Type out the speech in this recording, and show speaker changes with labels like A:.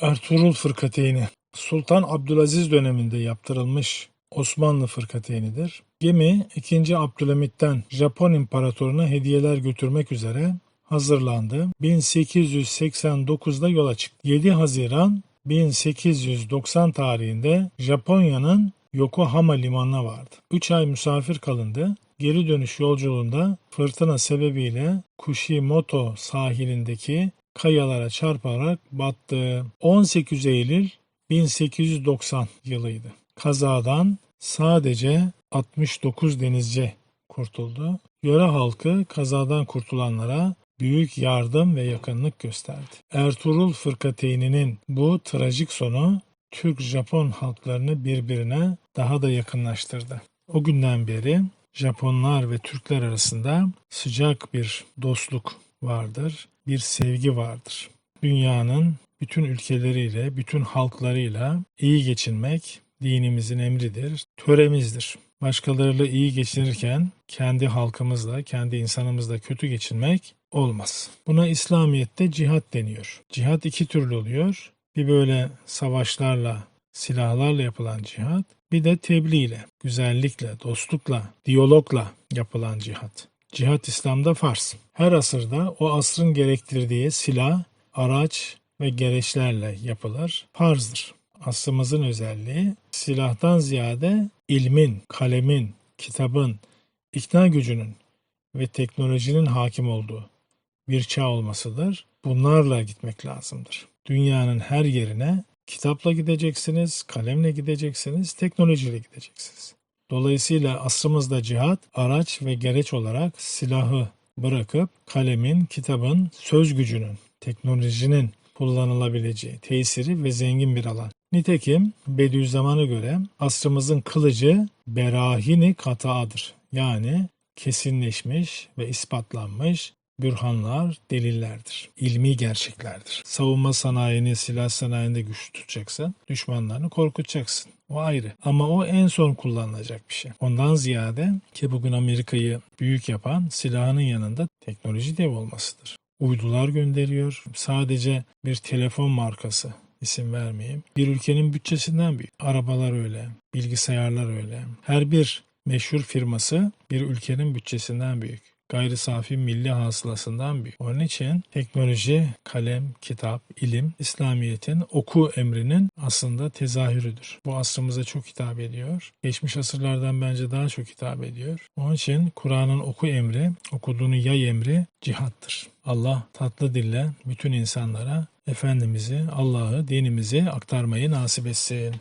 A: Ertuğrul Fırkateyni Sultan Abdülaziz döneminde yaptırılmış Osmanlı fırkateynidir. Gemi 2. Abdülhamit'ten Japon İmparatoruna hediyeler götürmek üzere hazırlandı. 1889'da yola çıktı. 7 Haziran 1890 tarihinde Japonya'nın Yokohama limanına vardı. 3 ay misafir kalındı. Geri dönüş yolculuğunda fırtına sebebiyle Kushimoto sahilindeki kayalara çarparak battı. 18 Eylül 1890 yılıydı. Kazadan sadece 69 denizci kurtuldu. Yöre halkı kazadan kurtulanlara büyük yardım ve yakınlık gösterdi. Ertuğrul Fırkateyninin bu trajik sonu Türk-Japon halklarını birbirine daha da yakınlaştırdı. O günden beri Japonlar ve Türkler arasında sıcak bir dostluk vardır, bir sevgi vardır. Dünyanın bütün ülkeleriyle, bütün halklarıyla iyi geçinmek dinimizin emridir, töremizdir. Başkalarıyla iyi geçinirken kendi halkımızla, kendi insanımızla kötü geçinmek olmaz. Buna İslamiyet'te cihat deniyor. Cihat iki türlü oluyor. Bir böyle savaşlarla, silahlarla yapılan cihat, bir de tebliğ ile, güzellikle, dostlukla, diyalogla yapılan cihat. Cihat İslam'da farz. Her asırda o asrın gerektirdiği silah, araç ve gereçlerle yapılır. Farzdır. Asrımızın özelliği silahtan ziyade ilmin, kalemin, kitabın, ikna gücünün ve teknolojinin hakim olduğu bir çağ olmasıdır. Bunlarla gitmek lazımdır. Dünyanın her yerine kitapla gideceksiniz, kalemle gideceksiniz, teknolojiyle gideceksiniz. Dolayısıyla asrımızda cihat araç ve gereç olarak silahı bırakıp kalemin, kitabın, söz gücünün, teknolojinin kullanılabileceği tesiri ve zengin bir alan. Nitekim Bediüzzaman'a göre asrımızın kılıcı berahini kata'dır. Yani kesinleşmiş ve ispatlanmış bürhanlar, delillerdir. İlmi gerçeklerdir. Savunma sanayini, silah sanayinde güçlü tutacaksın. Düşmanlarını korkutacaksın. O ayrı. Ama o en son kullanılacak bir şey. Ondan ziyade ki bugün Amerika'yı büyük yapan silahının yanında teknoloji dev olmasıdır. Uydular gönderiyor. Sadece bir telefon markası isim vermeyeyim. Bir ülkenin bütçesinden büyük. Arabalar öyle, bilgisayarlar öyle. Her bir meşhur firması bir ülkenin bütçesinden büyük gayri safi milli hasılasından büyük. Onun için teknoloji, kalem, kitap, ilim, İslamiyet'in oku emrinin aslında tezahürüdür. Bu asrımıza çok hitap ediyor. Geçmiş asırlardan bence daha çok hitap ediyor. Onun için Kur'an'ın oku emri, okuduğunu yay emri cihattır. Allah tatlı dille bütün insanlara Efendimiz'i, Allah'ı, dinimizi aktarmayı nasip etsin.